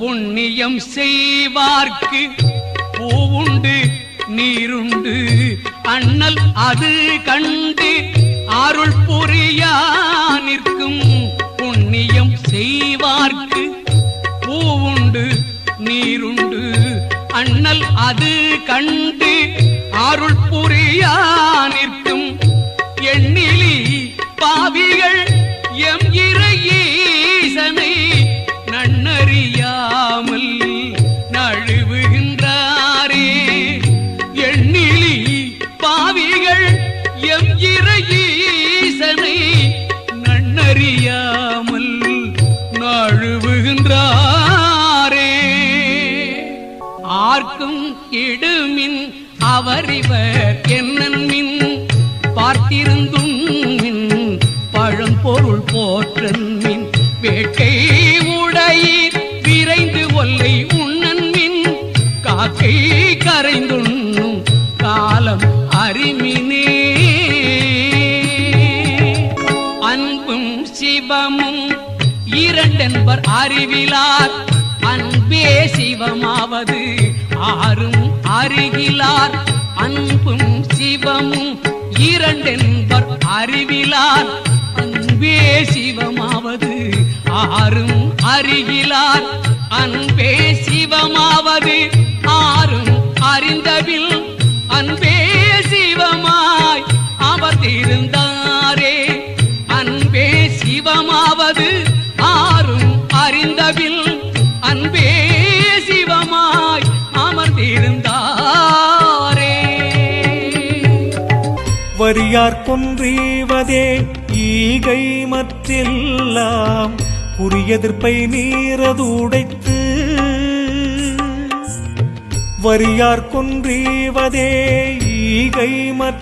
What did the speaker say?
புண்ணியம் செய்வார்க்கு. பூவுண்டு நீருண்டு அண்ணல் அது கண்டு அருள் புரியா நிற்கும். புண்ணியம் செய்வார்க்கு. பூவுண்டு நீருண்டு அண்ணல் அது கண்டு அருள் புரியா நிற்கும். எண்ணிலி பாவிகள் எம் இரு நன்னறியாமல் நழுவுகின்றாரே. ஆர்க்கும் இடுமின் அவரிவர் என்னின் பார்த்திருந்தும் மின் பழம்பொருள் போற்றன்மின் வேட்கை உடையீர் விரைந்து ஒல்லை உண்ணன்மின் காக்கை கரைந்துண்ணும் காலம் அறிமினே சிவமும் இரண்டென்பர் அறிவிலார். அன்பே சிவமாவது ஆறும் அருகிலார் அன்பும் சிவமும் இரண்டென்பர் அறிவிலார். அன்பே சிவமாவது ஆறும் அருகிலார் அன்பே சிவமாவது ஆறும் அறிந்தவில். அன்பே சிவமாய் அவர் அமர்ந்திருந்தாரே ஆறும் அன்பே சிவமாய் அமர்ந்திருந்தாரே. வரியார் கொன்றீவதே ஈகை மற்றெல்லாம் குறியெதிர்ப்பை நீரது உடைத்து வரியார் கொன்றீவதே ஈகை மற்ற